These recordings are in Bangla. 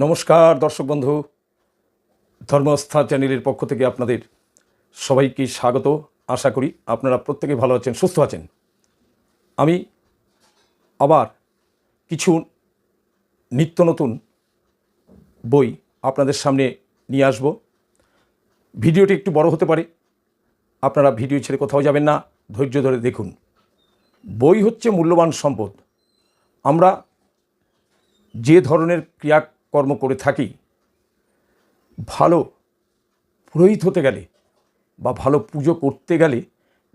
নমস্কার, দর্শক বন্ধু। ধর্মস্থা চ্যানেলের পক্ষ থেকে আপনাদের সবাইকে স্বাগত। আশা করি আপনারা প্রত্যেকে ভালো আছেন, সুস্থ আছেন। আমি আবার কিছু নিত্য নতুন বই আপনাদের সামনে নিয়ে আসব। ভিডিওটি একটু বড় হতে পারে। আপনারা ভিডিও ছেড়ে কোথাও যাবেন না, ধৈর্য ধরে দেখুন। বই হচ্ছে মূল্যবান সম্পদ। আমরা যে ধরনের ক্রিয়াকর্ম করে থাকি, ভালো পুরোহিত হতে গেলে বা ভালো পুজো করতে গেলে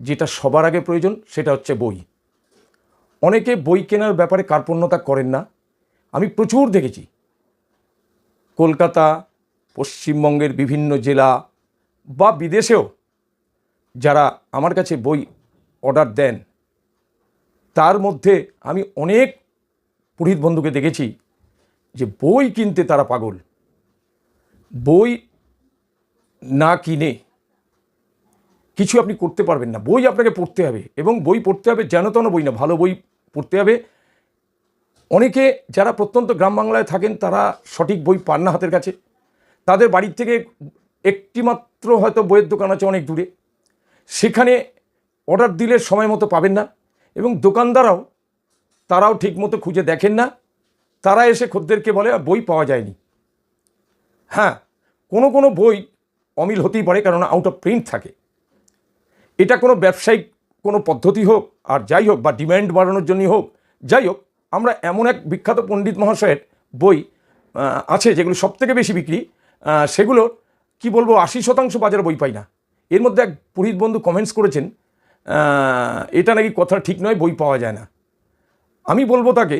যেটা সবার আগে প্রয়োজন সেটা হচ্ছে বই। অনেকে বই কেনার ব্যাপারে কার্পণ্যতা করেন না। আমি প্রচুর দেখেছি। কলকাতা, পশ্চিমবঙ্গের বিভিন্ন জেলা বা বিদেশেও যারা আমার কাছে বই অর্ডার দেন, তার মধ্যে আমি অনেক পুরোহিত বন্ধুকে দেখেছি যে বই কিনতে তারা পাগল। বই না কিনে কিছু আপনি করতে পারবেন না। বই আপনাকে পড়তে হবে এবং বই পড়তে হবে যেন তেন বই না, ভালো বই পড়তে হবে। অনেকে যারা প্রত্যন্ত গ্রাম বাংলায় থাকেন, তারা সঠিক বই পান না হাতের কাছে। তাদের বাড়ির থেকে একটি মাত্র হয়তো বইয়ের দোকান আছে অনেক দূরে। সেখানে অর্ডার দিলে সময় মতো পাবেন না এবং দোকানদাররাও তারাও ঠিকমতো খুঁজে দেখেন না। তারা এসে খদ্দেরকে বলে বই পাওয়া যায়নি। হ্যাঁ কোনো কোনো বই অমিল হতেই পারে কারণ আউট অফ প্রিন্ট থাকে। এটা কোনো ব্যবসায়িক কোনো পদ্ধতি হোক, আর যাই হোক, বা ডিম্যান্ড বাড়ানোর জন্যই হোক, যাই হোক, আমরা এমন এক বিখ্যাত পণ্ডিত মহাশয়ের বই আছে যেগুলো সবথেকে বেশি বিক্রি। সেগুলো কি বলব, আশি শতাংশ বাজারে বই পাই না। এর মধ্যে এক পুরোহিত বন্ধু কমেন্টস করেছেন এটা নাকি কথা ঠিক নয়, বই পাওয়া যায় না। আমি বলব তাকে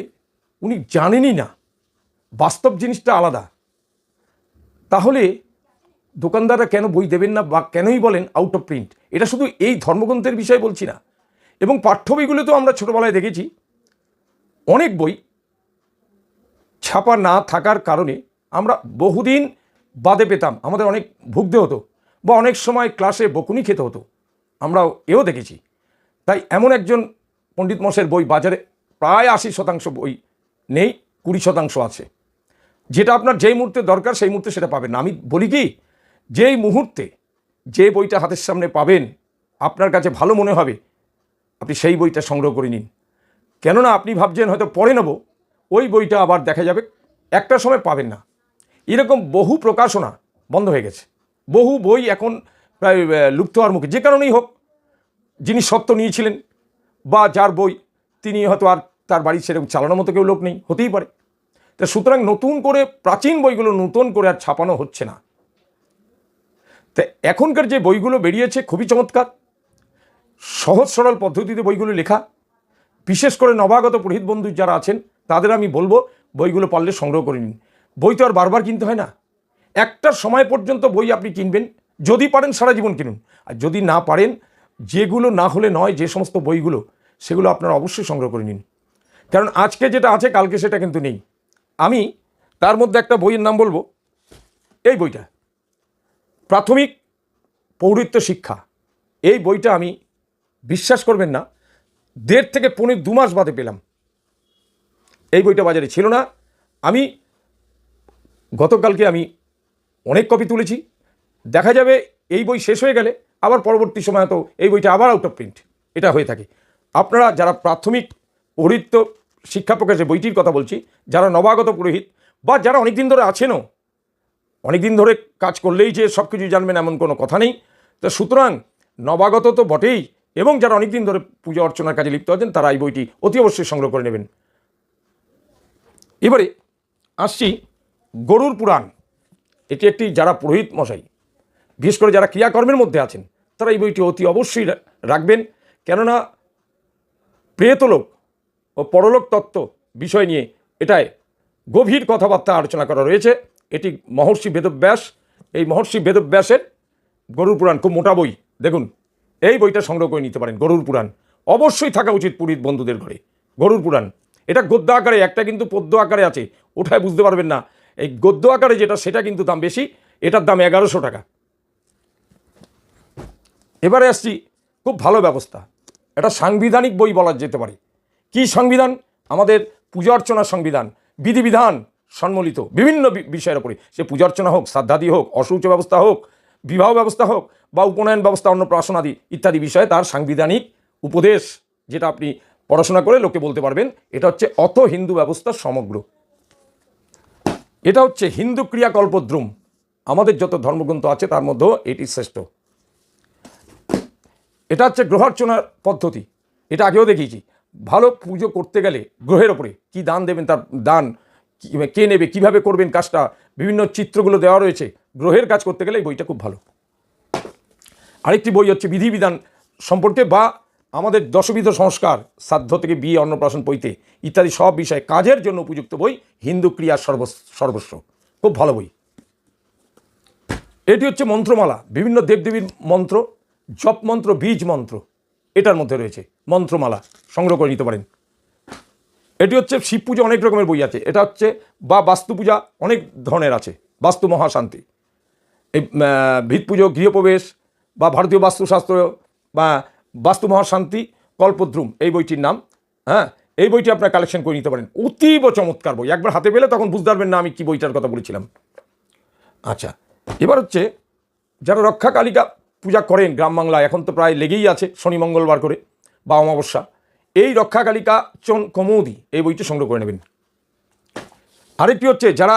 উনি জানেনই না। বাস্তব জিনিসটা আলাদা। তাহলে দোকানদাররা কেন বই দেবেন না বা কেনই বলেন আউট অফ প্রিন্ট এটা শুধু এই ধর্মগ্রন্থের বিষয়ে বলছি না। এবং পাঠ্য বইগুলো তো আমরা ছোটোবেলায় দেখেছি। অনেক বই ছাপা না থাকার কারণে আমরা বহুদিন বাদে পেতাম। আমাদের অনেক ভুগতে হতো বা অনেক সময় ক্লাসে বকুনি খেতে হতো। আমরাও এও দেখেছি। তাই এমন একজন পণ্ডিত মশাইয়ের বই বাজারে প্রায় আশি শতাংশ বই নেই, কুড়ি শতাংশ আছে। যেটা আপনার যেই মুহূর্তে দরকার, সেই মুহূর্তে সেটা পাবেন আমি বলি কি, যেই মুহূর্তে যে বইটা হাতের সামনে পাবেন, আপনার কাছে ভালো মনে হবে, আপনি সেই বইটা সংগ্রহ করে নিন। কেননা আপনি ভাবছেন হয়তো পরে নেব, ওই বইটা আবার দেখা যাবে, একটা সময় পাবেন না। এরকম বহু প্রকাশনা বন্ধ হয়ে গেছে। বহু বই এখন প্রায় লুপ্ত হওয়ার মুখে, যে কারণেই হোক, যিনি সত্য নিয়েছিলেন, বা যার বই তিনি হয়তো আর তার বাড়ি সেরকম চালানোর মতো কেউ লোক নেই, হতেই পারে। তা সুতরাং নতুন করে প্রাচীন বইগুলো নতুন করে আর ছাপানো হচ্ছে না। তা এখনকার যে বইগুলো বেরিয়েছে খুবই চমৎকার। সহজ সরল পদ্ধতিতে বইগুলো লেখা। বিশেষ করে নবাগত পুরোহিত বন্ধু যারা আছেন, তাদের আমি বলব বইগুলো পারলে সংগ্রহ করে নিন। বই তো আর বারবার কিনতে হয় না। একটার সময় পর্যন্ত বই আপনি কিনবেন, যদি পারেন সারা জীবন কিনুন। আর যদি না পারেন, যেগুলো না হলে নয়, যে সমস্ত বইগুলো, সেগুলো আপনারা অবশ্যই সংগ্রহ করে নিন। কারণ আজকে যেটা আছে, কালকে সেটা কিন্তু নেই। আমি তার মধ্যে একটা বইয়ের নাম বলব। এই বইটা। প্রাথমিক পৌরিত্য শিক্ষা। এই বইটা আমি, বিশ্বাস করবেন না, দেড় থেকে পনেরো দু মাস বাদে পেলাম। এই বইটা বাজারে ছিল না। আমি, গতকালকে আমি অনেক কপি তুলেছি। দেখা যাবে এই বই শেষ হয়ে গেলে আবার পরবর্তী সময় হয়তো এই বইটা আবার আউট অফ প্রিন্ট এটা হয়ে থাকে। আপনারা যারা প্রাথমিক পৌরিত্য শিক্ষা প্রকাশে বইটির কথা বলছি, যারা নবাগত পুরোহিত বা যারা অনেক দিন ধরে আছেনও অনেক দিন ধরে কাজ করলেই যে সব কিছু জানবেন এমন কোনো কথা নেই। তো সুতরাং নবাগত তো বটেই, এবং যারা অনেক দিন ধরে পূজা অর্চনার কাজে লিপ্ত আছেন, তারা এই বইটি অতি অবশ্যই সংগ্রহ করে নেবেন। এবারে আসছি গরুর পুরাণ। এটি একটি যারা পুরোহিত মশাই, বিশেষ করে যারা ক্রিয়াকর্মের মধ্যে আছেন, তারা এই বইটি অতি অবশ্যই রাখবেন। কেননা প্রেতলোক ও পরলোক তত্ত্ব বিষয় নিয়ে এটায় গভীর কথাবার্তা আলোচনা করা রয়েছে। এটি মহর্ষি বেদব্যাস, এই মহর্ষি বেদব্যাসের গরুর পুরাণ খুব মোটা বই। দেখুন, এই বইটা সংগ্রহ করে নিতে পারেন, গরুর পুরাণ। অবশ্যই থাকা উচিত পুরীর বন্ধুদের ঘরে, গরুর পুরাণ। এটা গদ্য আকারে, একটা কিন্তু পদ্য আকারে আছে, ওঠায় বুঝতে পারবেন না। এই গদ্য আকারে যেটা, সেটা কিন্তু দাম বেশি, এটার দাম এগারোশো টাকা। এবারে আসছি, খুব ভালো ব্যবস্থা। এটা সাংবিধানিক বই বলা যেতে পারে। কি সংবিধান? আমাদের পূজা অর্চনার সংবিধান, বিধিবিধান সম্মিলিত বিভিন্ন বিষয়ের ওপরে সে পূজা অর্চনা হোক, শ্রাদ্ধাদি হোক অশৌচ ব্যবস্থা হোক, বিবাহ ব্যবস্থা হোক বা উপনয়ন ব্যবস্থা, অন্নপ্রাশন আদি ইত্যাদি বিষয়ে তার সাংবিধানিক উপদেশ যেটা আপনি পড়াশোনা করে লোকে বলতে পারবেন, এটা হচ্ছে অত হিন্দু ব্যবস্থা সমগ্র। এটা হচ্ছে হিন্দু ক্রিয়াকল্পদ্রুম। আমাদের যত ধর্মগ্রন্থ আছে তার মধ্যেও এটি শ্রেষ্ঠ। এটা হচ্ছে গ্রহার্চনার পদ্ধতি। এটা আগেও দেখিয়েছি। ভালো পুজো করতে গেলে গ্রহের ওপরে কি দান দেবেন তার দান, কে নেবে, কীভাবে করবেন কাজটা, বিভিন্ন চিত্রগুলো দেওয়া রয়েছে, গ্রহের কাজ করতে গেলে এই বইটা খুব ভালো। আরেকটি বই হচ্ছে বিধিবিধান সম্পর্কে বা আমাদের দশবিধ সংস্কার, সাধ্য থেকে বিয়ে অন্নপ্রাশন পৈতে ইত্যাদি সব বিষয়ে কাজের জন্য উপযুক্ত বই, হিন্দু ক্রিয়া সর্ব সর্বস্ব। খুব ভালো বই। এটি হচ্ছে মন্ত্রমালা, বিভিন্ন দেবদেবীর মন্ত্র, জপ মন্ত্র, বীজ মন্ত্র। এটার মধ্যে রয়েছে। মন্ত্রমালা, সংগ্রহ করে নিতে পারেন। এটি হচ্ছে শিব পুজো, অনেক রকমের বই আছে। এটা হচ্ছে বা বাস্তু পূজা, অনেক ধরনের আছে। বাস্তু মহাশান্তি। এই ভিত পুজো, গৃহপ্রবেশ বা ভারতীয় বাস্তুশাস্ত্র বা বাস্তু মহাশান্তি, কল্পদ্রুম, এই বইটির নাম। হ্যাঁ এই বইটি আপনার কালেকশন করে নিতে পারেন। অতীব চমৎকার বই। একবার হাতে পেলে তখন বুঝতে পারবেন না আমি কী বইটার কথা বলেছিলাম। আচ্ছা এবার হচ্ছে যারা রক্ষা কালিকা পূজা করেন গ্রাম বাংলায়। এখন তো প্রায় লেগেই আছে শনি, মঙ্গলবার করে বা অমাবস্যা। এই রক্ষা কালিকা চন কমৌদি, এই বইটি সংগ্রহ করে নেবেন। আরেকটি হচ্ছে, যারা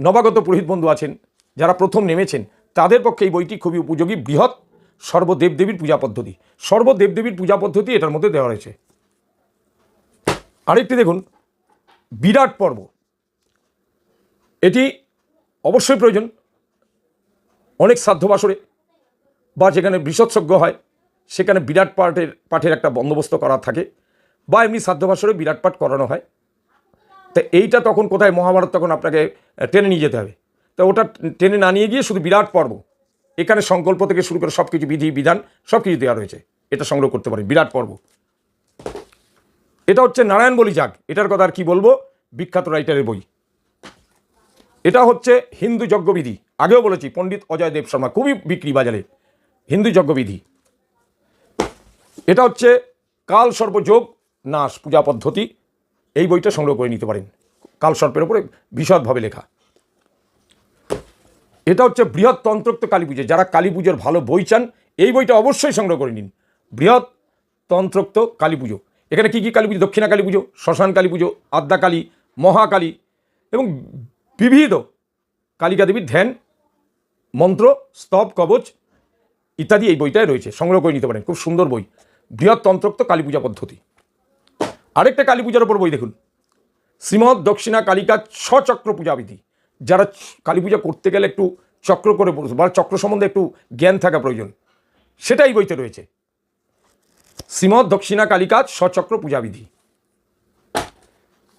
নবাগত পুরোহিত বন্ধু আছেন, যারা প্রথম নেমেছেন, তাদের পক্ষে এই বইটি খুবই উপযোগী, বৃহৎ সর্বদেবদেবীর পূজা পদ্ধতি। সর্বদেবদেবীর পূজা পদ্ধতি এটার মধ্যে দেওয়া রয়েছে। আরেকটি দেখুন, বিরাট পর্ব। এটি অবশ্যই প্রয়োজন। অনেক শ্রাদ্ধবাসরে বা যেখানে বৃষৎসজ্ঞ হয়, সেখানে বিরাট পাঠের পাঠের একটা বন্দোবস্ত করা থাকে, বা এমনি শ্রাদ্ধবাসরে বিরাট পাঠ করানো হয়। তা এইটা তখন কোথায়, মহাভারত তখন আপনাকে টেনে নিয়ে যেতে হবে। তা ওটা টেনে না নিয়ে গিয়ে শুধু বিরাট পর্ব। এখানে সংকল্প থেকে শুরু করে সব কিছু বিধি, বিধান সব কিছু দেওয়া রয়েছে। এটা সংগ্রহ করতে পারেন, বিরাট পর্ব। এটা হচ্ছে নারায়ণ বলি যাগ এটার কথা আর কি বলব? বিখ্যাত রাইটারের বই। এটা হচ্ছে হিন্দু যজ্ঞবিধি। আগেও বলেছি, পণ্ডিত অজয় দেব শর্মা খুবই বিক্রি বাজারে। হিন্দু যজ্ঞবিধি। এটা হচ্ছে কাল সর্বযোগ নাশ পূজা পদ্ধতি। এই বইটা সংগ্রহ করে নিতে পারেন। কাল সর্পের উপরে বিশদভাবে লেখা। এটা হচ্ছে বৃহৎ তন্ত্রোক্ত কালী পুজো। যারা কালী পুজোর ভালো বই চান, এই বইটা অবশ্যই সংগ্রহ করে নিন। বৃহৎ তন্ত্রোক্ত কালী পুজো। এখানে কী কী কালী পুজো? দক্ষিণা কালী পুজো, শ্মশান কালী পুজো, আদ্যা কালী, মহাকালী এবং বিবিধ কালিকা দেবীর ধ্যান, মন্ত্র, স্তব, কবচ ইত্যাদি এই বইটায় রয়েছে, সংগ্রহ করে নিতে পারেন। খুব সুন্দর বই। বৃহৎ তন্ত্রোক্ত কালী পূজা পদ্ধতি। আরেকটা কালী পূজার ওপর বই দেখুন। শ্রীমৎ দক্ষিণা কালিকা স্বচক্র পূজাবিধি। যারা কালী পূজা করতে গেলে একটু চক্র করে বা চক্র সম্বন্ধে একটু জ্ঞান থাকা প্রয়োজন। সেটাই বইতে রয়েছে। শ্রীমৎ দক্ষিণা কালিকা স্বচক্র পূজাবিধি।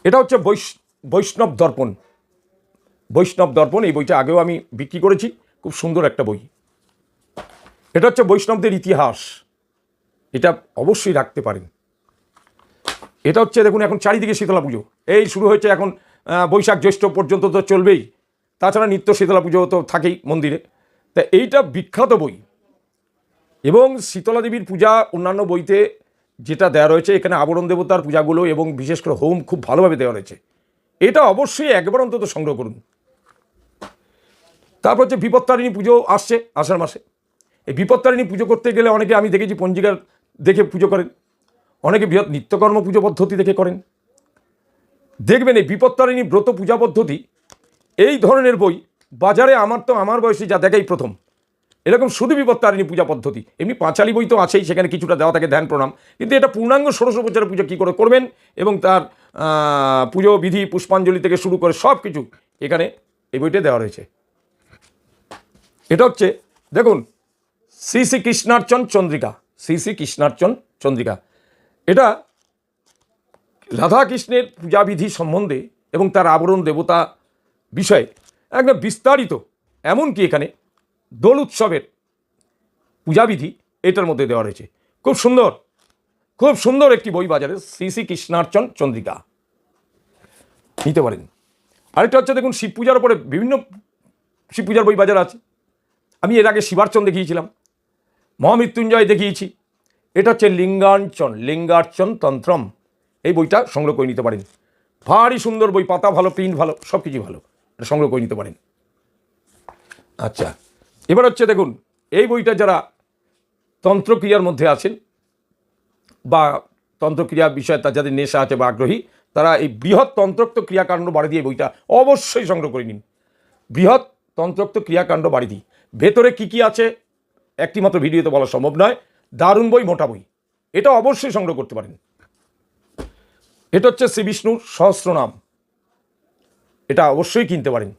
এটা হচ্ছে বৈশ, বৈষ্ণব দর্পণ। বৈষ্ণব দর্পণ, এই বইটা আগেও আমি বিক্রি করেছি। খুব সুন্দর একটা বই। এটা হচ্ছে বৈষ্ণবদের ইতিহাস। এটা অবশ্যই রাখতে পারেন। এটা হচ্ছে দেখুন, এখন চারিদিকে শীতলা পুজো। এই শুরু হয়েছে এখন বৈশাখ জ্যৈষ্ঠ পর্যন্ত তো চলবেই। তাছাড়া নিত্য শীতলা পুজো তো থাকেই মন্দিরে। তা এইটা বিখ্যাত বই। এবং শীতলা দেবীর পূজা অন্যান্য বইতে যেটা দেওয়া রয়েছে, এখানে আবরণ দেবতার পূজাগুলো এবং বিশেষ করে হোম খুব ভালোভাবে দেওয়া রয়েছে। এটা অবশ্যই একবার অন্তত সংগ্রহ করুন। তারপর হচ্ছে বিপত্তারিণী পুজো আসছে আষাঢ় মাসে। এই বিপত্তারিণী পুজো করতে গেলে অনেকে আমি দেখেছি পঞ্জিকার দেখে পুজো করেন। অনেকে বৃহৎ নিত্যকর্ম পুজো পদ্ধতি দেখে করেন। দেখবেন এই বিপত্তারিণী ব্রত পূজা পদ্ধতি, এই ধরনের বই বাজারে আমার তো আমার বয়সে যা দেখাই প্রথম। এরকম শুধু বিপত্তারিণী পূজা পদ্ধতি। এমনি পাঁচালি বই তো আছেই, সেখানে কিছুটা দেওয়া থাকে ধ্যান, প্রণাম। কিন্তু এটা পূর্ণাঙ্গ ষোড়শ বছরের পুজো কী করে করবেন এবং তার পুজো বিধি, পুষ্পাঞ্জলি থেকে শুরু করে সব কিছু এখানে এই বইটা দেওয়া রয়েছে। এটা হচ্ছে, দেখুন শ্রী শ্রী কৃষ্ণার্চন চন্দ্রিকা শ্রী শ্রী কৃষ্ণার্চন চন্দ্রিকা এটা রাধাকৃষ্ণের পূজাবিধি সম্বন্ধে এবং তার আবরণ দেবতা বিষয়ে একদম বিস্তারিত, এমনকি এখানে দোল উৎসবের পূজাবিধি এটার মধ্যে দেওয়া রয়েছে। খুব সুন্দর খুব সুন্দর একটি বই বাজারে শ্রী শ্রী কৃষ্ণার্চন চন্দ্রিকা নিতে পারেন। আরেকটা হচ্ছে দেখুন, শিব পূজার উপরে বিভিন্ন শিব পূজার বই বাজার আছে। আমি এর আগে শিবার্চন দেখিয়েছিলাম। মহামৃত্যুঞ্জয় দেখিয়েছি। এটা হচ্ছে লিঙ্গার্চন লিঙ্গার্চন তন্ত্রম। এই বইটা সংগ্রহ করে নিতে পারেন। ভারী সুন্দর বই, পাতা ভালো, প্রিন্ট ভালো সব কিছু ভালো। এটা সংগ্রহ করে নিতে পারেন। আচ্ছা এবার হচ্ছে দেখুন, এই বইটা যারা তন্ত্রক্রিয়ার মধ্যে আছেন বা তন্ত্রক্রিয়া বিষয়ে তার যাদের নেশা আছে বা আগ্রহী, তারা এই বৃহৎ তন্ত্রোক্ত ক্রিয়াকাণ্ড বাড়ি দিয়ে বইটা অবশ্যই সংগ্রহ করে নিন। বৃহৎ তন্ত্রোক্ত ক্রিয়াকাণ্ড বাড়ি দিই ভেতরে কি কি আছে? একটি মাত্র ভিডিওতে বলা সম্ভব নয়, দারুণ বই, মোটা বই। এটা অবশ্যই সংগ্রহ করতে পারেন। এটা হচ্ছে শ্রী বিষ্ণুর সহস্রনাম। এটা অবশ্যই কিনতে পারেন।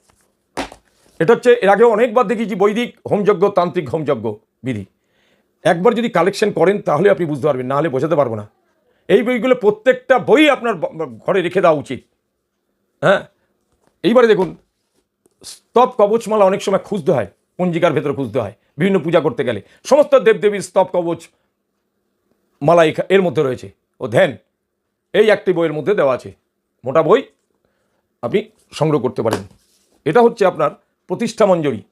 এটা হচ্ছে, এর আগে অনেকবার দেখিয়েছি বৈদিক হোমযজ্ঞ, তান্ত্রিক হোমযজ্ঞ বিধি। একবার যদি কালেকশন করেন, তাহলে আপনি বুঝতে পারবেন, না হলে বোঝাতে পারব না। এই বইগুলো প্রত্যেকটা বই আপনার ঘরে রেখে দেওয়া উচিত। হ্যাঁ? এইবারে দেখুন, স্তব কবচমালা অনেক সময় খুঁজতে হয়, পঞ্জিকার ভেতরে খুঁজতে হয়। বিভিন্ন পূজা করতে গেলে। সমস্ত দেবদেবীর স্তব কবচ মালা এর মধ্যে রয়েছে। ও ধ্যান, এই একটি বইয়ের মধ্যে দেওয়া আছে। মোটা বই আপনি সংগ্রহ করতে পারেন। এটা হচ্ছে আপনার প্রতিষ্ঠা মঞ্জরি।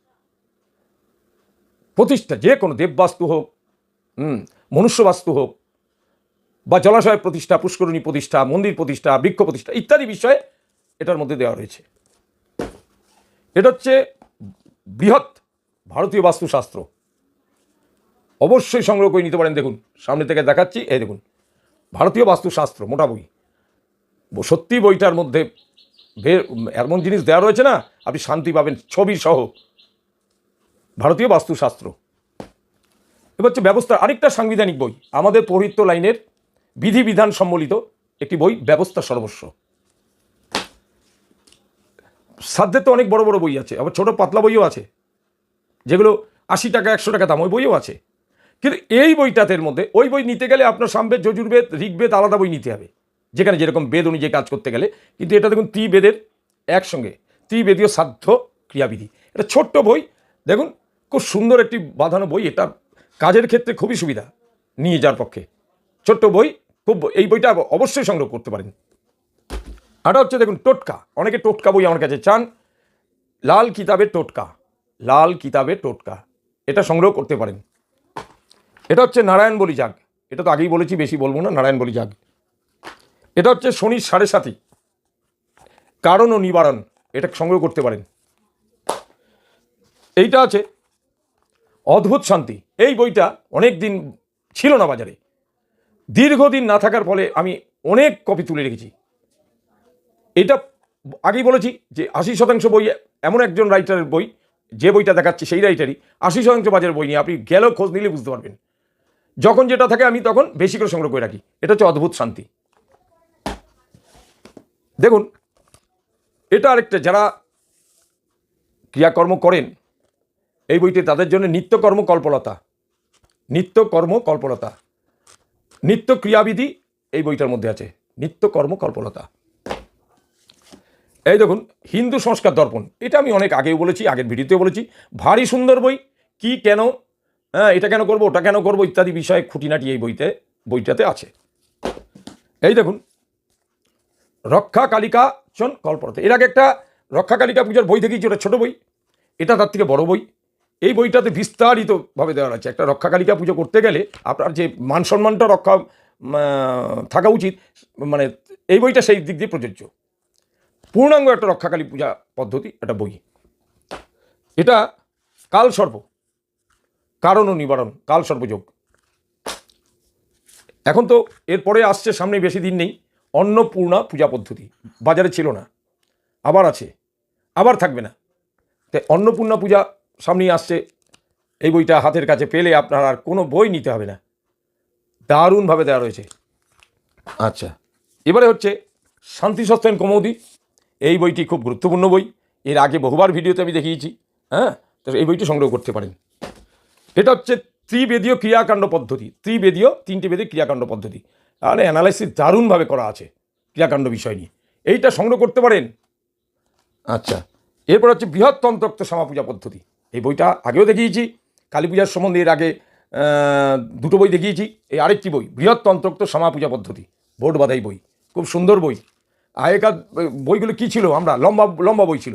প্রতিষ্ঠা, যে কোনো দেববাস্তু হোক মনুষ্যবাস্তু হোক, বা জলাশয় প্রতিষ্ঠা, পুষ্করণী প্রতিষ্ঠা, মন্দির প্রতিষ্ঠা, বৃক্ষ প্রতিষ্ঠা ইত্যাদি বিষয়ে এটার মধ্যে দেওয়া রয়েছে। এটা হচ্ছে বৃহৎ ভারতীয় বাস্তুশাস্ত্র। অবশ্যই সংগ্রহ করে নিতে পারেন। দেখুন, সামনে থেকে দেখাচ্ছি, এই দেখুন, ভারতীয় বাস্তুশাস্ত্র, মোটা বই। সত্যি বইটার মধ্যে এমন জিনিস দেওয়া রয়েছে না, আপনি শান্তি পাবেন, ছবি সহ। ভারতীয় বাস্তুশাস্ত্র। এবার হচ্ছে ব্যবস্থা, আরেকটা সাংবিধানিক বই, আমাদের পৌরিত্য লাইনের বিধিবিধান সম্বলিত একটি বই, ব্যবস্থা সর্বস্ব। সাধ্যের তো অনেক বড় বড় বই আছে, আবার ছোট পাতলা বইও আছে। যেগুলো আশি টাকা, একশো টাকা দাম, ওই বইও আছে। কিন্তু এই বইটাতের মধ্যে, ওই বই নিতে গেলে আপনার সামবেদ, যজুর্বেদ, ঋগ্বেদ আলাদা বই নিতে হবে। যেখানে যেরকম বেদ অনুযায়ী কাজ করতে গেলে, কিন্তু এটা দেখুন ত্রিবেদের একসঙ্গে, ত্রিবেদীয় সাধ্য ক্রিয়াবিধি। এটা ছোট্ট বই, দেখুন খুব সুন্দর একটি বাঁধানো বই, এটা কাজের ক্ষেত্রে খুবই সুবিধা নিয়ে যাওয়ার পক্ষে। ছোট্ট বই, খুব এই বইটা অবশ্যই সংগ্রহ করতে পারেন। আরটা হচ্ছে দেখুন টোটকা, অনেকে টোটকা বই আমার কাছে চান, লাল কিতাবের টোটকা। লাল কিতাবের টোটকা। এটা সংগ্রহ করতে পারেন। এটা হচ্ছে নারায়ণ বলি যাগ এটা তো আগেই বলেছি, বেশি বলব না, নারায়ণ বলি যাগ এটা হচ্ছে শনির সাড়ে সাথী কারণ ও নিবারণ, এটা সংগ্রহ করতে পারেন। এইটা আছে অদ্ভুত শান্তি। এই বইটা অনেক দিন ছিল না বাজারে। দীর্ঘদিন না থাকার ফলে আমি অনেক কপি তুলে রেখেছি। এটা আগেই বলেছি যে আশি শতাংশ বই, এমন একজন রাইটারের বই যে বইটা দেখাচ্ছে সেই রাইটারই আশি শতাংশ বাজারের বই নিয়ে আপনি গেলেও খোঁজ নিলে বুঝতে পারবেন। যখন যেটা থাকে আমি তখন বেশি করে সংগ্রহ করে রাখি। এটা হচ্ছে অদ্ভুত শান্তি। দেখুন, এটা আরেকটা, যারা ক্রিয়াকর্ম করেন, এই বইটি তাদের জন্য নিত্যকর্ম কল্পলতা। নিত্যকর্ম কল্পলতা। নিত্য ক্রিয়াবিধি এই বইটার মধ্যে আছে। নিত্যকর্ম কল্পলতা। এই দেখুন, হিন্দু সংস্কার দর্পণ। এটা আমি অনেক আগেও বলেছি, আগের ভিডিওতেও বলেছি। ভারী সুন্দর বই, কি কেন হ্যাঁ এটা কেন করব, ওটা কেন করব, ইত্যাদি বিষয়ে খুঁটিনাটি এই বইতে, বইটাতে আছে। এই দেখুন, রক্ষা কালিকা চন কল্পনাতে। এর আগে একটা রক্ষা কালিকা পূজার বই দেখেছি, ওটা ছোটো বই। এটা তার থেকে বড় বই। এই বইটাতে বিস্তারিতভাবে দেওয়া আছে একটা রক্ষা কালিকা পুজো করতে গেলে আপনার যে মান সম্মানটা রক্ষা থাকা উচিত মানে এই বইটা সেই দিক দিয়ে প্রযোজ্য। পূর্ণাঙ্গ একটা রক্ষাকালী পূজা পদ্ধতি, একটা বই। এটা কাল সর্প কারণ ও নিবারণ কাল সর্পযোগ এখন তো এরপরে আসছে, সামনে বেশি দিন নেই, অন্নপূর্ণা পূজা পদ্ধতি। বাজারে ছিল না, আবার আছে, আবার থাকবে না। তাই অন্নপূর্ণা পূজা সামনেই আসছে, এই বইটা হাতের কাছে পেলে আপনার আর কোনো বই নিতে হবে না। দারুণভাবে দেওয়া রয়েছে। আচ্ছা এবারে হচ্ছে শান্তি সস্তেন কমৌদি এই বইটি খুব গুরুত্বপূর্ণ বই। এর আগে বহুবার ভিডিওতে আমি দেখিয়েছি হ্যাঁ? তো এই বইটি সংগ্রহ করতে পারেন। এটা হচ্ছে ত্রিবেদীয় ক্রিয়াকাণ্ড পদ্ধতি। ত্রিবেদীয় তিনটি বেদীয় ক্রিয়াকাণ্ড পদ্ধতি। তাহলে অ্যানালাইসিস দারুণভাবে করা আছে ক্রিয়াকাণ্ড বিষয় নিয়ে। এইটা সংগ্রহ করতে পারেন। আচ্ছা এরপর হচ্ছে বৃহৎ তন্ত্রক্ত পূজা পদ্ধতি। এই বইটা আগেও দেখিয়েছি কালী পূজার সম্বন্ধে এর আগে দুটো বই দেখিয়েছি। এই আরেকটি বই বৃহৎ তন্ত্রক্ত পূজা পদ্ধতি। বোর্ড বাধাই বই। খুব সুন্দর বই। আগেকার বইগুলো কী ছিল? আমরা লম্বা লম্বা বই ছিল।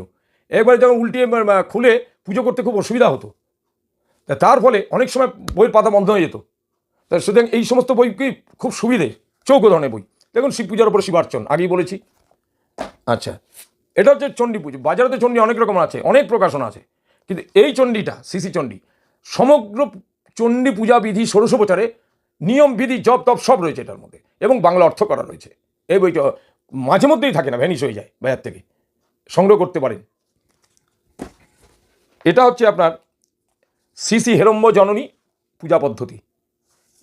একবারে যখন উল্টিয়ে খুলে পুজো করতে খুব অসুবিধা হতো। তা তার ফলে অনেক সময় বইয়ের পাতা বন্ধ হয়ে যেত। তা সুতরাং এই সমস্ত বই কি খুব সুবিধে? চৌকো ধরনের বই। দেখুন শিব পূজার উপরে শিবার্চন, আগেই বলেছি। আচ্ছা এটা হচ্ছে চণ্ডী পুজো। বাজারে তো চণ্ডী অনেক রকম আছে, অনেক প্রকাশনা আছে। কিন্তু এই চণ্ডীটা, সিসি চণ্ডী, সমগ্র চণ্ডী পূজা বিধি ষোড়শোপচারে নিয়ম, বিধি, জপ, তপ সব রয়েছে এটার মধ্যে এবং বাংলা অর্থ করা রয়েছে। এই বইটা মাঝে মধ্যেই থাকে না ভ্যানিশ হয়ে যায় বাজার থেকে। সংগ্রহ করতে পারেন। এটা হচ্ছে আপনার সিসি হেরম্ব জননী পূজা পদ্ধতি।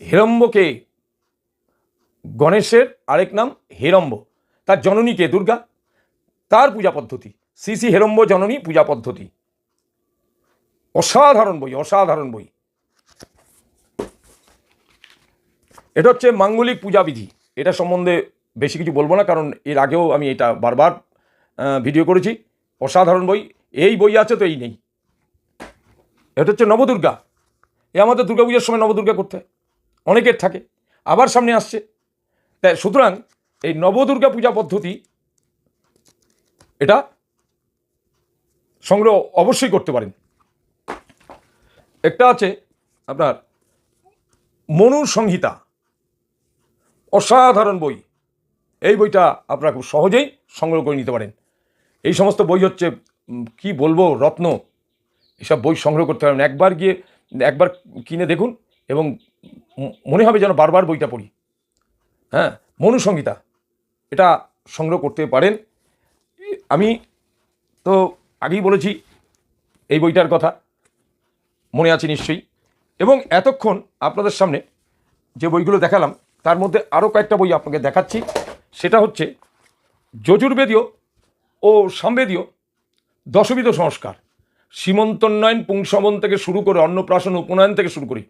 হেরম্বকে গণেশের আরেক নাম হেরম্ব, তার জননীকে দুর্গা? তার পূজা পদ্ধতি, শ্রী হেরম্ব জননী পূজা পদ্ধতি। অসাধারণ বই অসাধারণ বই। এটা হচ্ছে মাঙ্গলিক পূজাবিধি এটা সম্বন্ধে বেশি কিছু বলব না, কারণ এর আগেও আমি এটা বারবার ভিডিও করেছি। অসাধারণ বই, এই বই আছে তো এই নেই। এটা হচ্ছে নবদুর্গা। এ আমাদের দুর্গাপূজার সময় নবদুর্গা করতে হয়। অনেকের থাকে, আবার সামনে আসছে। তাই সুতরাং এই নবদুর্গা পূজা পদ্ধতি এটা সংগ্রহ অবশ্যই করতে পারেন। একটা আছে আপনার মনুর সংহিতা অসাধারণ বই। এই বইটা আপনারা খুব সহজেই সংগ্রহ করে নিতে পারেন। এই সমস্ত বই হচ্ছে কি বলব, রত্ন। এসব বই সংগ্রহ করতে পারেন একবার গিয়ে, একবার কিনে দেখুন এবং মনে হবে যেন বারবার বইটা পড়ি। হ্যাঁ মনুসংহিতা। এটা সংগ্রহ করতে পারেন। আমি তো আগেই বলেছি, এই বইটার কথা মনে আছে নিশ্চয়ই। এবং এতক্ষণ আপনাদের সামনে যে বইগুলো দেখালাম, তার মধ্যে আরও কয়েকটা বই আপনাকে দেখাচ্ছি। সেটা হচ্ছে যজুর্বেদীয় ও সামবেদীয় দশবিধ সংস্কার। সীমন্তোন্নয়ন, পুংসমন থেকে শুরু করে অন্নপ্রাশন, উপনয়ন থেকে শুরু করি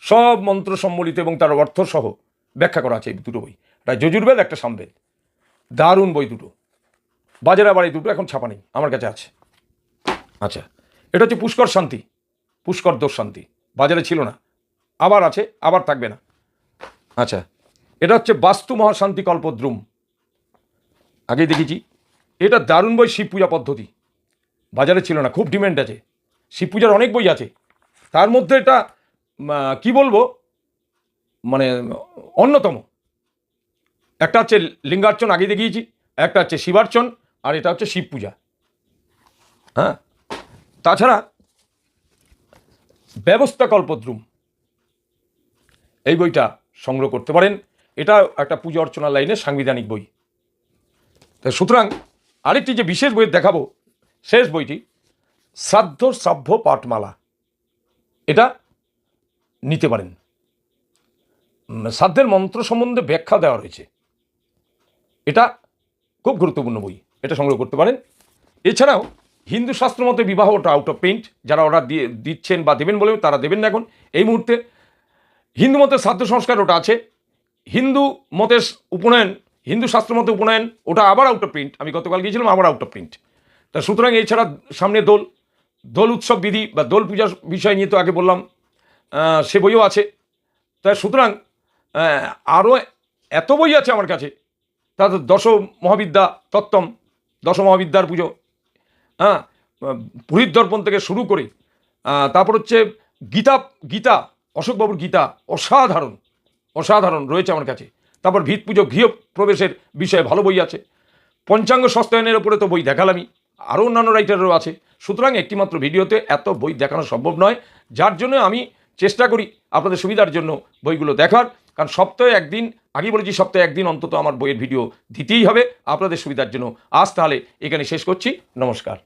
সব মন্ত্র সম্বলিত এবং তার অর্থ সহ ব্যাখ্যা করা আছে এই দুটো বই। একটা যজুর্বেদ, একটা সামবেদ। দারুণ বই দুটো। বাজারে এই দুটো এখন ছাপা নেই, আমার কাছে আছে। আচ্ছা এটা হচ্ছে পুষ্কর শান্তি, পুষ্কর দোষ শান্তি। বাজারে ছিল না, আবার আছে, আবার থাকবে না। আচ্ছা এটা হচ্ছে বাস্তু মহাশান্তি কল্পদ্রুম। আগেই দেখেছি। এটা দারুণ বই, শিব পূজা পদ্ধতি। বাজারে ছিল না, খুব ডিমান্ড আছে। শিব পূজার অনেক বই আছে। তার মধ্যে এটা কি বলব? মানে অন্যতম। একটা হচ্ছে লিঙ্গার্চন আগে দেখিয়েছি। একটা হচ্ছে শিবার্চন, আর এটা হচ্ছে শিব পূজা। হ্যাঁ? তাছাড়া, ব্যবস্থা কল্পদ্রুম। এই বইটা সংগ্রহ করতে পারেন। এটা একটা পুজো অর্চনা লাইনে সাংবিধানিক বই। তাই সুতরাং আরেকটি যে বিশেষ বই দেখাবো, শেষ বইটি, শ্রাদ্ধ শ্রাব্য পাঠমালা। এটা নিতে পারেন। শ্রাদ্ধের মন্ত্র সম্বন্ধে ব্যাখ্যা দেওয়া রয়েছে। এটা খুব গুরুত্বপূর্ণ বই, এটা সংগ্রহ করতে পারেন। এছাড়াও হিন্দু শাস্ত্র মতে বিবাহ ওটা আউট অফ প্রিন্ট যারা অর্ডার দিয়ে, দিচ্ছেন বা দেবেন বলে তারা দেবেন না এখন। এই মুহূর্তে হিন্দু মতে শ্রাদ্ধ সংস্কার ওটা আছে। হিন্দু মতে উপনয়ন, হিন্দু শাস্ত্র মতে উপনয়ন, ওটা আবার আউট অফ প্রিন্ট আমি গতকাল গিয়েছিলাম, আবার আউট অফ প্রিন্ট তা সুতরাং এছাড়া সামনে দোল দোল উৎসব বিধি বা দোল পূজার বিষয় নিয়ে তো আগে বললাম সে বইও আছে। তা সুতরাং আরও এত বই আছে আমার কাছে। তাদের দশ মহাবিদ্যা তত্ত্বম, দশ মহাবিদ্যার পুজো হ্যাঁ পুরীর দর্পণ থেকে শুরু করে তারপর হচ্ছে গীতা গীতা, অশোকবাবুর গীতা, অসাধারণ। অসাধারণ রয়েছে আমার কাছে। তারপর ভিত পুজো গৃহ প্রবেশের বিষয়ে ভালো বই আছে। পঞ্চাঙ্গ সস্তায়নের ওপরে তো বই দেখালামই। আরও অন্যান্য রাইটারও আছে। সুতরাং একটিমাত্র ভিডিওতে এত বই দেখানো সম্ভব নয়। যার জন্য আমি চেষ্টা করি আপনাদের সুবিধার জন্য বইগুলো দেখার। কারণ সপ্তাহে একদিন, আগেই বলেছি সপ্তাহে একদিন অন্তত আমার বইয়ের ভিডিও দিতেই হবে। আপনাদের সুবিধার জন্য আজ তাহলে এখানে শেষ করছি। নমস্কার।